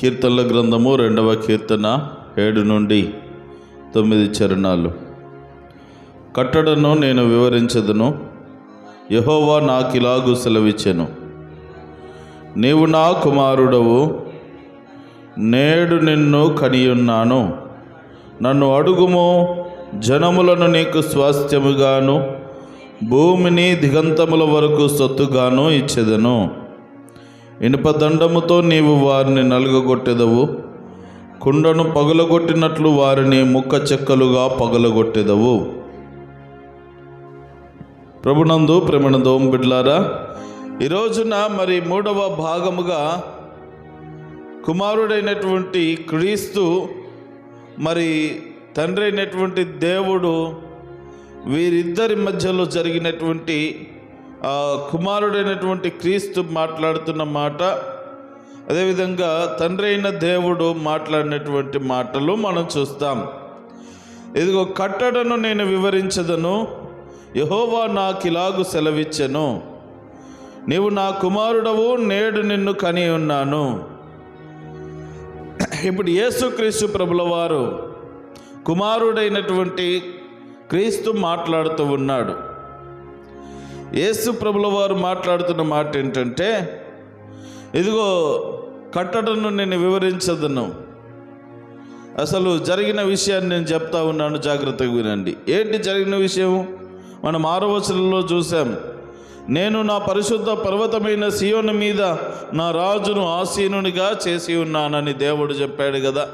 కీర్తనల గ్రంథము రెండవ కీర్తన ఏడు నుండి తొమ్మిది చరణాలు. కట్టడను నేను వివరించదును యహోవా నాకిలాగు సెలవిచ్చెను. నీవు నా కుమారుడవు నేడు నిన్ను కనియున్నాను. నన్ను అడుగుము జనములను నీకు స్వాస్థ్యముగాను భూమిని దిగంతముల వరకు సొత్తుగాను ఇచ్చెదను. ఇనుపదండముతో నీవు వారిని నలుగగొట్టెదవు. కుండను పగులగొట్టినట్లు వారిని ముక్క చెక్కలుగా పగులగొట్టెదవు. ప్రభునందు ప్రేమనందోం బిడ్లారా ఈ రోజున మరి మూడవ భాగముగా కుమారుడైనటువంటి క్రీస్తు మరి తండ్రి అయినటువంటి దేవుడు వీరిద్దరి మధ్యలో జరిగినటువంటి కుమారుడైనటువంటి క్రీస్తు మాట్లాడుతున్న మాట అదేవిధంగా తండ్రి అయిన దేవుడు మాట్లాడినటువంటి మాటలు మనం చూస్తాం. ఇదిగో కట్టడను నేను వివరించదను యహోవా నాకిలాగు సెలవిచ్చెను. నీవు నా కుమారుడవు నేడు నిన్ను కని ఉన్నాను. ఇప్పుడు యేసుక్రీస్తు ప్రభుల వారు కుమారుడైనటువంటి క్రీస్తు మాట్లాడుతూ ఉన్నాడు. యేసు ప్రభుల వారు మాట్లాడుతున్న మాట ఏంటంటే ఇదిగో కట్టడను నేను వివరించదను. అసలు జరిగిన విషయాన్ని నేను చెప్తా ఉన్నాను జాగ్రత్తగా వినండి. ఏంటి జరిగిన విషయం? మనం ఆరో వచనంలో చూసాం నేను నా పరిశుద్ధ పర్వతమైన సియోను మీద నా రాజును ఆసీనునిగా చేసి ఉన్నానని దేవుడు చెప్పాడు కదా.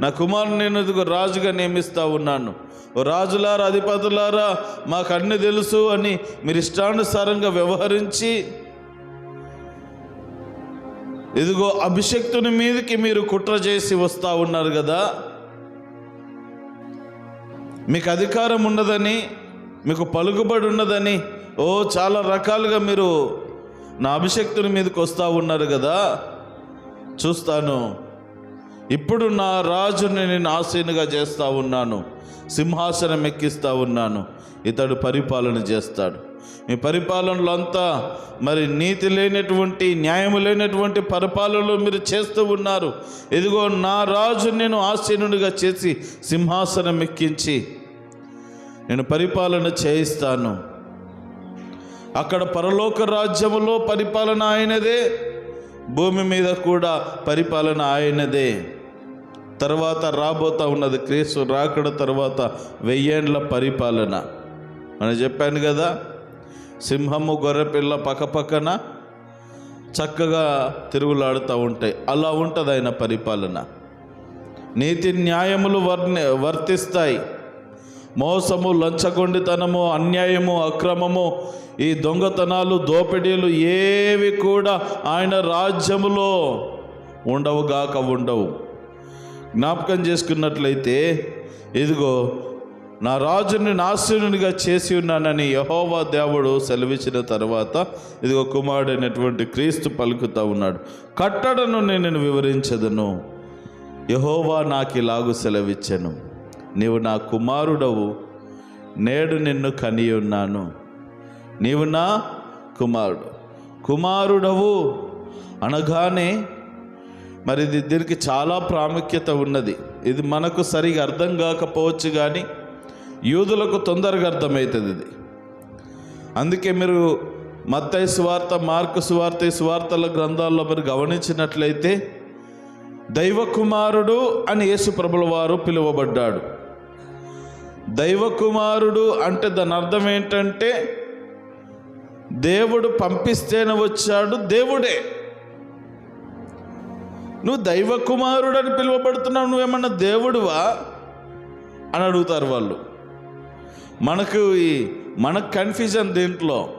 నా కుమారుని నేను ఇదిగో రాజుగా నియమిస్తా ఉన్నాను. రాజులారా అధిపతులారా మాకు అన్ని తెలుసు అని మీరు ఇష్టానుసారంగా వ్యవహరించి ఇదిగో అభిషక్తుని మీదకి మీరు కుట్ర చేసి వస్తూ ఉన్నారు కదా. మీకు అధికారం ఉన్నదని మీకు పలుకుబడి ఉన్నదని ఓ చాలా రకాలుగా మీరు నా అభిషక్తుని మీదకి వస్తూ ఉన్నారు కదా. చూస్తాను. ఇప్పుడు నా రాజుని నేను ఆసీనుగా చేస్తూ ఉన్నాను. సింహాసనం ఎక్కిస్తూ ఉన్నాను. ఇతడు పరిపాలన చేస్తాడు. మీ పరిపాలనలో అంతా మరి నీతి లేనటువంటి న్యాయం లేనటువంటి పరిపాలనలు మీరు చేస్తూ ఉన్నారు. ఇదిగో నా రాజు నేను ఆసీనుడిగా చేసి సింహాసనం ఎక్కించి నేను పరిపాలన చేయిస్తాను. అక్కడ పరలోక రాజ్యములో పరిపాలన ఆయనదే. భూమి మీద కూడా పరిపాలన ఆయనదే. తర్వాత రాబోతా ఉన్నది క్రీస్తు రాకడ తర్వాత వెయ్యేండ్ల పరిపాలన. అని చెప్పాను కదా సింహము గొర్రెపిల్ల పక్కపక్కన చక్కగా తిరుగులాడుతూ ఉంటాయి. అలా ఉంటుంది ఆయన పరిపాలన. నీతి న్యాయములు వర్ణి వర్తిస్తాయి. మోసము లంచగొండితనము అన్యాయము అక్రమము ఈ దొంగతనాలు దోపిడీలు ఏవి కూడా ఆయన రాజ్యములో ఉండవుగాక ఉండవు. జ్ఞాపకం చేసుకున్నట్లయితే ఇదిగో నా రాజుని నాశనునిగా చేసి ఉన్నానని యహోవా దేవుడు సెలవిచ్చిన తర్వాత ఇదిగో కుమారుడైనటువంటి క్రీస్తు పలుకుతా ఉన్నాడు. కట్టడను నేను వివరించదను. యహోవా నాకు ఇలాగు సెలవిచ్చాను. నీవు నా కుమారుడవు. నేడు నిన్ను కని ఉన్నాను. నీవు నా కుమారుడు. కుమారుడవు అనగానే మరి ఇది దీనికి చాలా ప్రాముఖ్యత ఉన్నది. ఇది మనకు సరిగా అర్థం కాకపోవచ్చు కానీ యూదులకు తొందరగా అర్థమవుతుంది ఇది. అందుకే మీరు మత్తయ్య సువార్త మార్కు సువార్త సువార్తల గ్రంథాల్లో మీరు గమనించినట్లయితే దైవ కుమారుడు అని యేసు ప్రభుల వారు పిలువబడ్డాడు. దైవ కుమారుడు అంటే దాని అర్థం ఏంటంటే దేవుడు పంపిస్తేనే వచ్చాడు దేవుడే. నువ్వు దైవ కుమారుడు అని పిలువబడుతున్నావు నువ్వేమన్నా దేవుడువా? అని అడుగుతారు వాళ్ళు. మనకు ఈ మనకు కన్ఫ్యూజన్ దీంట్లో.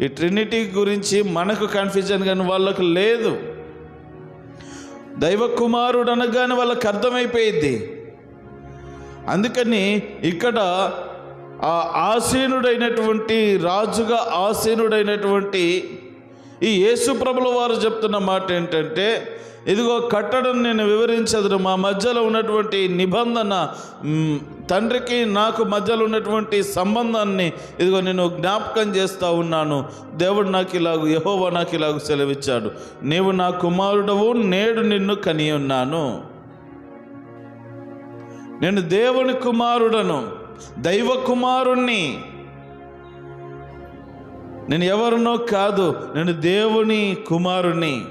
ఈ ట్రినిటీ గురించి మనకు కన్ఫ్యూజన్ కానీ వాళ్ళకు లేదు. దైవ కుమారుడు అనగానే వాళ్ళకి అర్థమైపోయింది అందుకని ఇక్కడ ఆ ఆసీనుడైనటువంటి రాజుగా ఆసీనుడైనటువంటి ఈ యేసు ప్రభుల వారు చెప్తున్న మాట ఏంటంటే ఇదిగో కట్టడం నేను వివరించదును మా మధ్యలో ఉన్నటువంటి నిబంధన తండ్రికి నాకు మధ్యలో ఉన్నటువంటి సంబంధాన్ని ఇదిగో నేను జ్ఞాపకం చేస్తూ ఉన్నాను. దేవుడు నాకు ఇలాగ యహోవా నాకు ఇలాగ సెలవిచ్చాడు. నీవు నా కుమారుడవు నేడు నిన్ను కని ఉన్నాను. నేను దేవుని కుమారుడను దైవ కుమారుణ్ణి నేను ఎవరినో కాదు నేను దేవుని కుమారుని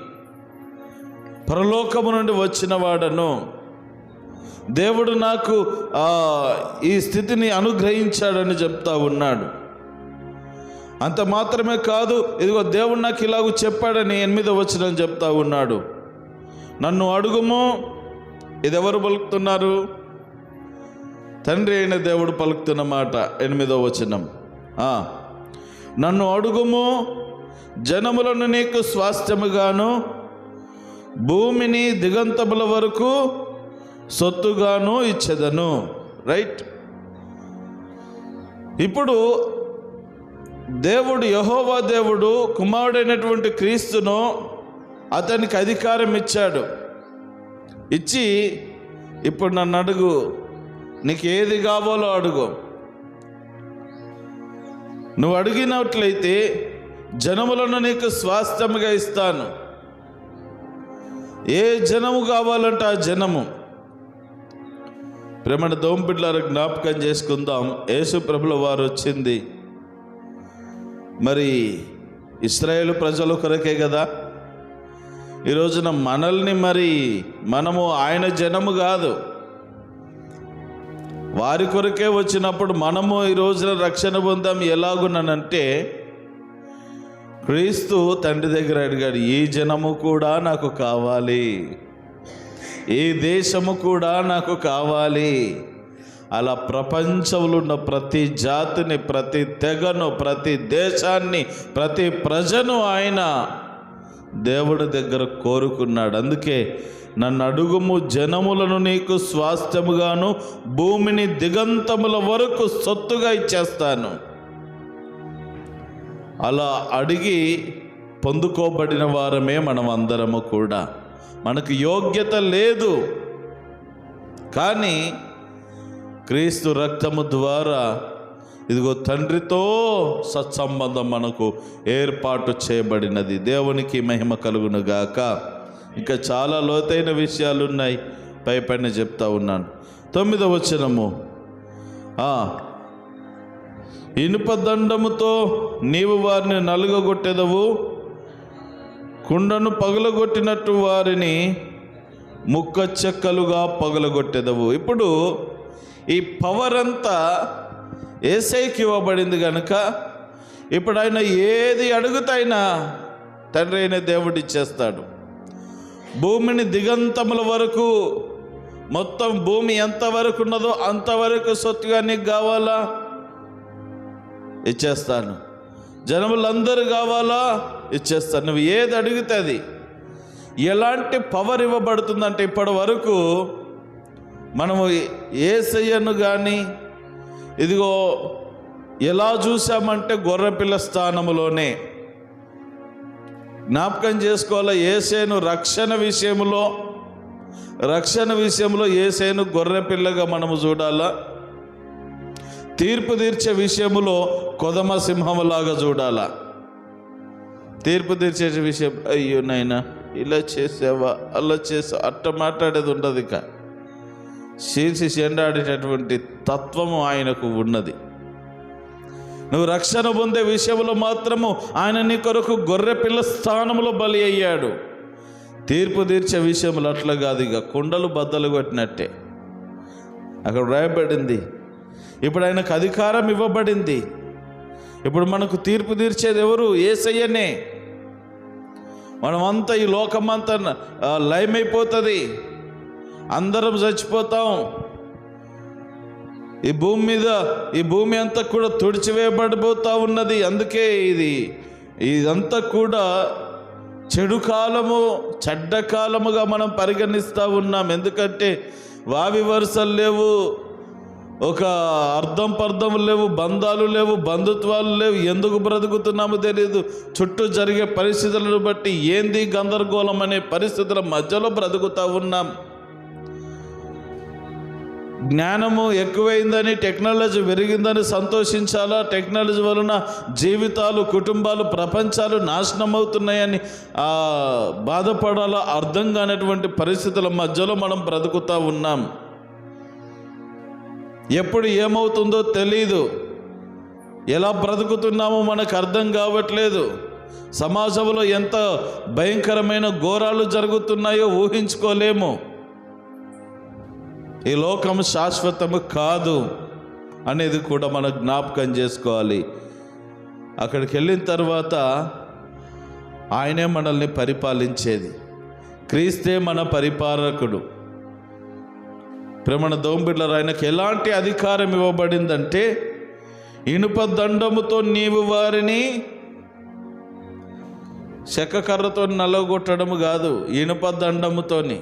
పరలోకము నుండి వచ్చిన వాడను. దేవుడు నాకు ఈ స్థితిని అనుగ్రహించాడని చెప్తా ఉన్నాడు. అంత మాత్రమే కాదు ఇదిగో దేవుడు నాకు ఇలాగ చెప్పాడని ఎనిమిదో వచ్చినని చెప్తా ఉన్నాడు. నన్ను అడుగుము ఇది ఎవరు పలుకుతున్నారు? తండ్రి అయిన దేవుడు పలుకుతున్న మాట ఎనిమిదో వచనం. నన్ను అడుగుము జనములను నీకు స్వాస్థ్యముగాను భూమిని దిగంతముల వరకు సొత్తుగాను ఇచ్చెదను. రైట్ ఇప్పుడు దేవుడు యహోవా దేవుడు కుమారుడైనటువంటి క్రీస్తును అతనికి అధికారం ఇచ్చాడు. ఇచ్చి ఇప్పుడు నన్ను అడుగు. నీకు ఏది కావాలో అడుగు. నువ్వు అడిగినట్లయితే జనములను నీకు స్వాస్థ్యముగా ఇస్తాను. ఏ జనము కావాలంటే ఆ జనము. ప్రేమణ దోంపిడ్లారు జ్ఞాపకం చేసుకుందాం. యేసు ప్రభుల వారు వచ్చింది. మరి ఇస్రాయేల్ ప్రజల కొరకే కదా? ఈ రోజున మనల్ని మరి మనము ఆయన జనము కాదు. వారి కొరకే వచ్చినప్పుడు మనము ఈ రోజున రక్షణ పొందాం. ఎలాగున్నానంటే క్రీస్తు తండ్రి దగ్గర అడిగాడు ఈ జనము కూడా నాకు కావాలి. ఈ దేశము కూడా నాకు కావాలి. అలా ప్రపంచంలో ఉన్న ప్రతి జాతిని ప్రతి తెగను ప్రతి దేశాన్ని ప్రతి ప్రజను ఆయన దేవుడి దగ్గర కోరుకున్నాడు. అందుకే నన్ను అడుగుము జనములను నీకు స్వాస్థ్యముగాను భూమిని దిగంతముల వరకు సొత్తుగా ఇచ్చేస్తాను. అలా అడిగి పొందుకోబడిన వారమే మనం అందరము కూడా. మనకు యోగ్యత లేదు. కానీ క్రీస్తు రక్తము ద్వారా ఇదిగో తండ్రితో సత్సంబంధం మనకు ఏర్పాటు చేయబడినది. దేవునికి మహిమ కలుగునుగాక. గాక ఇంకా చాలా లోతైన విషయాలు ఉన్నాయి పై పైన చెప్తా ఉన్నాను. తొమ్మిదవ వచనము. ఇనుప దండముతో నీవు వారిని నలుగగొట్టెదవు. కుండను పగలగొట్టినట్టు వారిని ముక్క చెక్కలుగా పగలగొట్టెదవు. ఇప్పుడు ఈ పవర్ అంతా ఏసైకి ఇవ్వబడింది కనుక ఇప్పుడు ఆయన ఏది అడుగుతైనా తండ్రి అయిన దేవుడు ఇచ్చేస్తాడు. భూమిని దిగంతముల వరకు మొత్తం భూమి ఎంతవరకు ఉన్నదో అంతవరకు సొత్తుగా నీకు కావాలా? ఇచ్చేస్తాను. జనములందరూ కావాలా? ఇచ్చేస్తాను. నువ్వు ఏది అడిగితే అది. ఎలాంటి పవర్ ఇవ్వబడుతుందంటే ఇప్పటి వరకు మనము ఏసయ్యను కానీ ఇదిగో ఎలా చూసామంటే గొర్రెపిల్ల స్థానములోనే జ్ఞాపకం చేసుకోవాలా? ఏసేను రక్షణ విషయంలో రక్షణ విషయంలో ఏసేను గొర్రెపిల్లగా మనము చూడాలా? తీర్పు తీర్చే విషయములో కొదమ సింహములాగా చూడాలా? తీర్పు తీర్చే విషయం అయ్యో నాయనా ఇలా చేసావా? అలా చేసావా? అట్ట మాట్లాడేది ఉండదు ఇక. శీర్షి చెండాడేటటువంటి తత్వము ఆయనకు ఉన్నది. నువ్వు రక్షణ పొందే విషయంలో మాత్రము ఆయన నీ కొరకు గొర్రె పిల్ల స్థానంలో బలి అయ్యాడు. తీర్పు తీర్చే విషయంలో అట్లా కాదు ఇక కుండలు బద్దలు కొట్టినట్టే. అక్కడ రాయబడింది ఇప్పుడు ఆయనకు అధికారం ఇవ్వబడింది. ఇప్పుడు మనకు తీర్పు తీర్చేది ఎవరు? ఏసయ్యనే. మనమంతా ఈ లోకమంతా లయమైపోతుంది. అందరం చచ్చిపోతాం. ఈ భూమి మీద ఈ భూమి అంతా కూడా తుడిచివేయబడిపోతా ఉన్నది. అందుకే ఇది ఇదంతా కూడా చెడు కాలము చెడ్డ కాలముగా మనం పరిగణిస్తూ ఉన్నాం. ఎందుకంటే వావి వరుసలు లేవు ఒక అర్థం పర్థం లేవు బంధాలు లేవు బంధుత్వాలు లేవు. ఎందుకు బ్రతుకుతున్నామో తెలియదు చుట్టూ జరిగే పరిస్థితులను బట్టి ఏంది గందరగోళం అనే పరిస్థితుల మధ్యలో బ్రతుకుతూ ఉన్నాం. జ్ఞానము ఎక్కువైందని టెక్నాలజీ పెరిగిందని సంతోషించాలా? టెక్నాలజీ వలన జీవితాలు కుటుంబాలు ప్రపంచాలు నాశనం అవుతున్నాయని బాధపడాలా? అర్థం కానటువంటి పరిస్థితుల మధ్యలో మనం బ్రతుకుతూ ఉన్నాం. ఎప్పుడు ఏమవుతుందో తెలీదు. ఎలా బ్రతుకుతున్నామో మనకు అర్థం కావట్లేదు. సమాజంలో ఎంత భయంకరమైన ఘోరాలు జరుగుతున్నాయో ఊహించుకోలేము. ఈ లోకం శాశ్వతము కాదు అనేది కూడా మనం జ్ఞాపకం చేసుకోవాలి. అక్కడికి వెళ్ళిన తర్వాత ఆయనే మనల్ని పరిపాలించేది. క్రీస్తే మన పరిపాలకుడు. ప్రమణ దోంబిడ్లర్ ఆయనకు ఎలాంటి అధికారం ఇవ్వబడిందంటే ఇనుప దండముతో నీవు వారిని చెక్కకర్రతో నలగొట్టడము కాదు ఇనుప దండముతోని.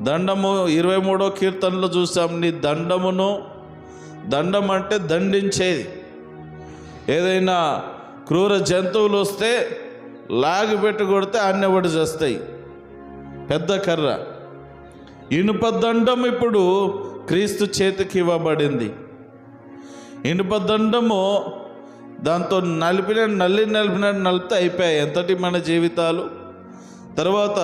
దండము ఇరవై మూడో కీర్తనలో చూసాం నీ దండమును దండం అంటే దండించేది. ఏదైనా క్రూర జంతువులు వస్తే లాగి పెట్టి కొడితే అన్ని ఒకటి చేస్తాయి పెద్ద కర్ర. ఇనుప దండం ఇప్పుడు క్రీస్తు చేతికి ఇవ్వబడింది. ఇనుప దండము దాంతో నలిపిన నల్లి నలిపిన నలిపితే అయిపోయాయి. ఎంతటి మన జీవితాలు? తర్వాత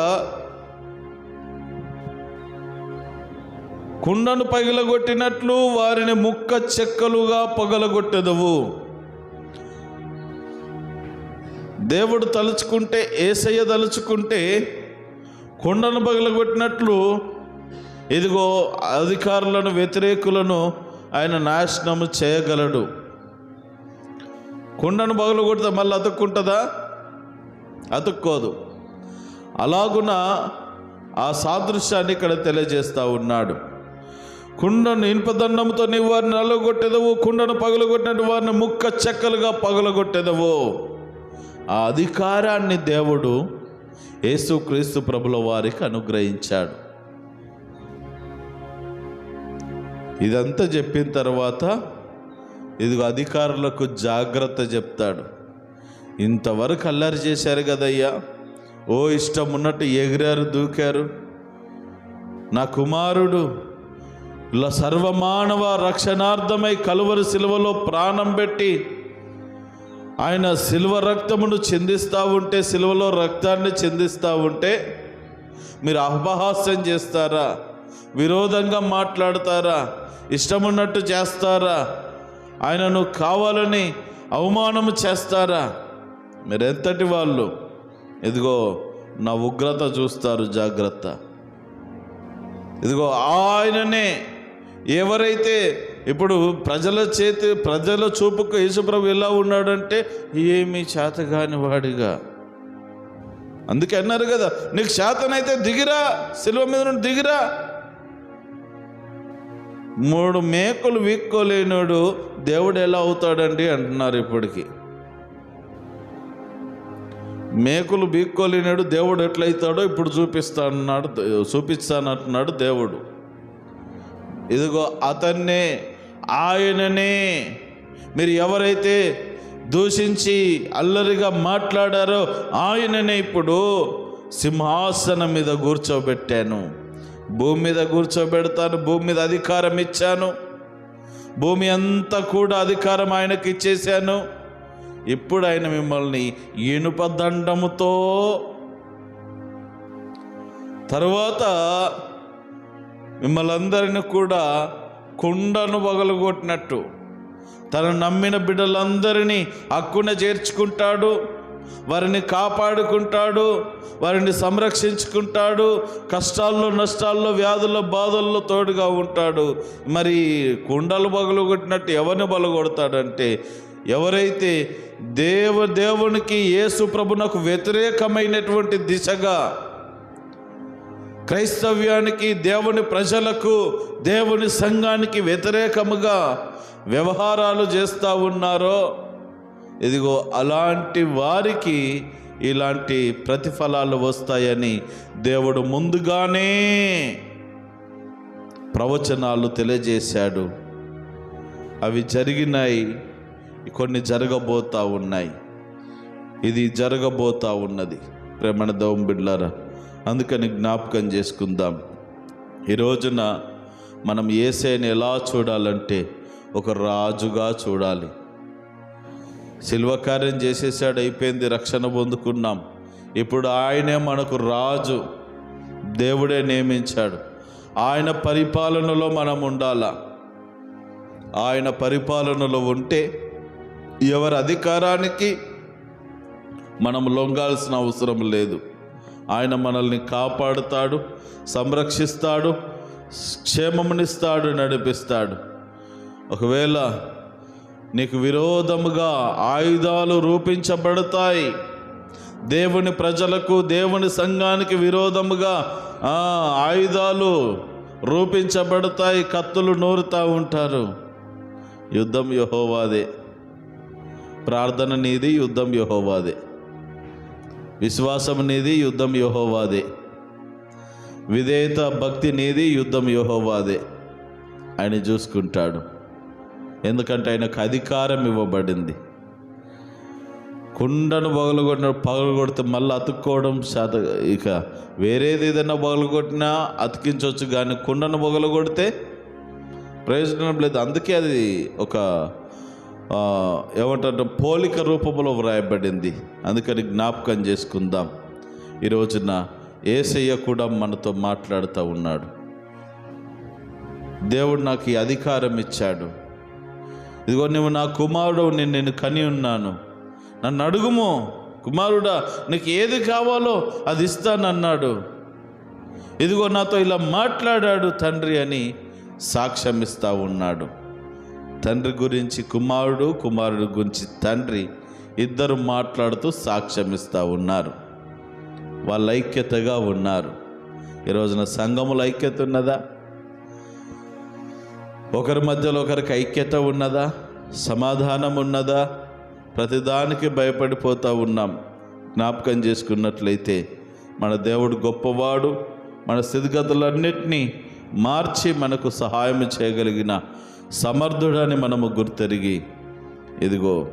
కుండను పగిలగొట్టినట్లు వారిని ముక్క చెక్కలుగా పగలగొట్టెదవు. దేవుడు తలుచుకుంటే ఏసయ్య తలుచుకుంటే కుండను పగలగొట్టినట్లు ఇదిగో అధికారులను వ్యతిరేకులను ఆయన నాశనము చేయగలడు. కుండను పగలగొడితే మళ్ళీ అతుక్కుంటుందా? అతుక్కోదు. అలాగున ఆ సాదృశ్యాన్ని ఇక్కడ తెలియజేస్తూ ఉన్నాడు. కుండను ఇనుపదండంతో నీవు వారిని నల్లగొట్టేదవు. కుండను పగలగొట్టినట్టు వారిని ముక్క చెక్కలుగా పగలగొట్టేదవు. ఆ అధికారాన్ని దేవుడు యేసుక్రీస్తు ప్రభుల వారికి అనుగ్రహించాడు. ఇదంతా చెప్పిన తర్వాత ఇదిగో అధికారులకు జాగ్రత్త చెప్తాడు. ఇంతవరకు అల్లరి చేశారు కదయ్యా. ఓ ఇష్టం ఉన్నట్టు ఎగిరారు దూకారు. నా కుమారుడు సర్వమానవ రక్షణార్థమై కలువరి శిలువలో ప్రాణం పెట్టి ఆయన సిల్వ రక్తమును చెందిస్తూ ఉంటే శిలువలో రక్తాన్ని చిందిస్తూ ఉంటే మీరు అపహాస్యం చేస్తారా? విరోధంగా మాట్లాడతారా? ఇష్టమున్నట్టు చేస్తారా? ఆయనను కావాలని అవమానము చేస్తారా? మీరెంతటి వాళ్ళు? ఇదిగో నా ఉగ్రత చూస్తారు జాగ్రత్త. ఇదిగో ఆయననే ఎవరైతే ఇప్పుడు ప్రజల చేతి ప్రజల చూపుకు యేసుప్రభు ఎలా ఉన్నాడంటే ఏమి చేతగాని వాడిగా. అందుకే అన్నారు కదా నీకు శాతనైతే దిగిరా సిలువ మీద నుండి దిగిరా. మూడు మేకలు వీక్కోలేనోడు దేవుడు ఎలా అవుతాడండి అంటున్నారు ఇప్పటికి. మేకులు బీక్కోలేనాడు దేవుడు ఎట్లయితాడో ఇప్పుడు చూపిస్తా అన్నాడు చూపిస్తానంటున్నాడు దేవుడు. ఇదిగో అతన్నే ఆయననే. మీరు ఎవరైతే దూషించి అల్లరిగా మాట్లాడారో ఆయననే ఇప్పుడు సింహాసనం మీద కూర్చోబెట్టాను. భూమి మీద కూర్చోబెడతాను భూమి మీద అధికారం ఇచ్చాను. భూమి అంతా కూడా అధికారం ఆయనకి ఇచ్చేశాను. ఇప్పుడు ఆయన మిమ్మల్ని ఇనుప దండముతో తర్వాత మిమ్మల్ని అందరిని కూడా కుండను పగలగొట్టినట్టు. తను నమ్మిన బిడ్డలందరినీ హక్కున చేర్చుకుంటాడు వారిని కాపాడుకుంటాడు వారిని సంరక్షించుకుంటాడు కష్టాల్లో నష్టాల్లో వ్యాధుల్లో బాధల్లో తోడుగా ఉంటాడు. మరి కుండలు పగలగొట్టినట్టు ఎవరిని బలగొడతాడంటే ఎవరైతే దేవ దేవునికి యేసు ప్రభునకు వ్యతిరేకమైనటువంటి దిశగా క్రైస్తవ్యానికి దేవుని ప్రజలకు దేవుని సంఘానికి వ్యతిరేకముగా వ్యవహారాలు చేస్తూ ఉన్నారో ఇదిగో అలాంటి వారికి ఇలాంటి ప్రతిఫలాలు వస్తాయని దేవుడు ముందుగానే ప్రవచనాలు తెలియజేశాడు. అవి జరిగినాయి కొన్ని జరగబోతా ఉన్నాయి. ఇది జరగబోతా ఉన్నది. ప్రేమణ దవం బిడ్లారా అందుకని జ్ఞాపకం చేసుకుందాం. ఈ రోజున మనం ఏసైని ఎలా చూడాలంటే ఒక రాజుగా చూడాలి. శిల్వ కార్యం చేసేసాడు అయిపోయింది రక్షణ పొందుకున్నాం. ఇప్పుడు ఆయనే మనకు రాజు దేవుడే నియమించాడు. ఆయన పరిపాలనలో మనం ఉండాలా? ఆయన పరిపాలనలో ఉంటే ఎవరి అధికారానికి మనం లొంగాల్సిన అవసరం లేదు. ఆయన మనల్ని కాపాడుతాడు సంరక్షిస్తాడు క్షేమమునిస్తాడు నడిపిస్తాడు. ఒకవేళ నీకు విరోధముగా ఆయుధాలు రూపించబడతాయి దేవుని ప్రజలకు దేవుని సంఘానికి విరోధముగా ఆయుధాలు రూపించబడతాయి కత్తులు నూరుతూ ఉంటారు. యుద్ధం యహోవాదే. ప్రార్థన నీది యుద్ధం యహోవాదే. విశ్వాసం నీది యుద్ధం యహోవాదే. విధేయత భక్తి నీది యుద్ధం యహోవాదే ఆయన చూసుకుంటాడు. ఎందుకంటే ఆయనకు అధికారం ఇవ్వబడింది. కుండను పగలగొట్టిన పగలగొడితే మళ్ళీ అతుక్కోవడం శాత ఇక వేరేది ఏదైనా పగలగొట్టినా అతికించవచ్చు కానీ కుండను పగలగొడితే ప్రయోజనం లేదు. అందుకే అది ఒక ఏమంటారు? పోలిక రూపంలో వ్రాయబడింది. అందుకని జ్ఞాపకం చేసుకుందాం. ఈ రోజున ఏసయ్య కూడా మనతో మాట్లాడుతూ ఉన్నాడు. దేవుడు నాకు ఈ అధికారం ఇచ్చాడు. ఇదిగో నువ్వు నా కుమారుడు నేను నేను కని ఉన్నాను. నన్ను అడుగుము. కుమారుడా నీకు ఏది కావాలో అది ఇస్తానన్నాడు. ఇదిగో నాతో ఇలా మాట్లాడాడు తండ్రి అని సాక్ష్యం ఇస్తా ఉన్నాడు. తండ్రి గురించి కుమారుడు కుమారుడు గురించి తండ్రి ఇద్దరు మాట్లాడుతూ సాక్ష్యమిస్తూ ఉన్నారు. వాళ్ళ ఐక్యతగా ఉన్నారు. ఈ రోజున సంఘముల ఐక్యత ఉన్నదా? ఒకరి మధ్యలో ఒకరికి ఐక్యత ఉన్నదా? సమాధానం ఉన్నదా? ప్రతిదానికి భయపడిపోతూ ఉన్నాం. జ్ఞాపకం చేసుకున్నట్లయితే మన దేవుడు గొప్పవాడు. మన స్థితిగతులన్నింటినీ మార్చి మనకు సహాయం చేయగలిగిన సమర్థుడని మనము గుర్తెరిగి ఇదిగో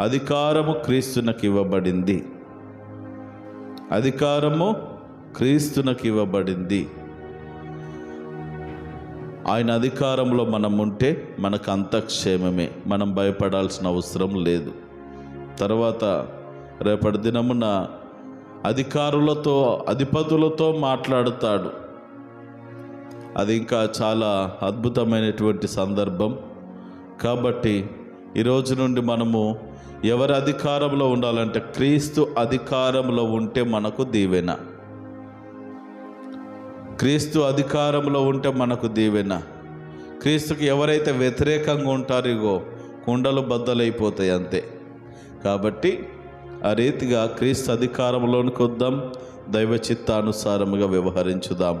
అధికారము క్రీస్తునకు ఇవ్వబడింది అధికారము క్రీస్తునకు ఇవ్వబడింది ఆయన అధికారంలో మనం ఉంటే మనకు అంత క్షేమమే మనం భయపడాల్సిన అవసరం లేదు. తర్వాత రేపటి దినమున అధికారులతో అధిపతులతో మాట్లాడుతాడు. అది ఇంకా చాలా అద్భుతమైనటువంటి సందర్భం. కాబట్టి ఈరోజు నుండి మనము ఎవరి అధికారంలో ఉండాలంటే క్రీస్తు అధికారంలో ఉంటే మనకు దీవెన. క్రీస్తు అధికారంలో ఉంటే మనకు దీవెన. క్రీస్తుకి ఎవరైతే వ్యతిరేకంగా ఉంటారో కుండలు బద్దలైపోతాయి అంతే. కాబట్టి ఆ రీతిగా క్రీస్తు అధికారంలోనికి వద్దాం. దైవ చిత్తానుసారముగా వ్యవహరించుదాం.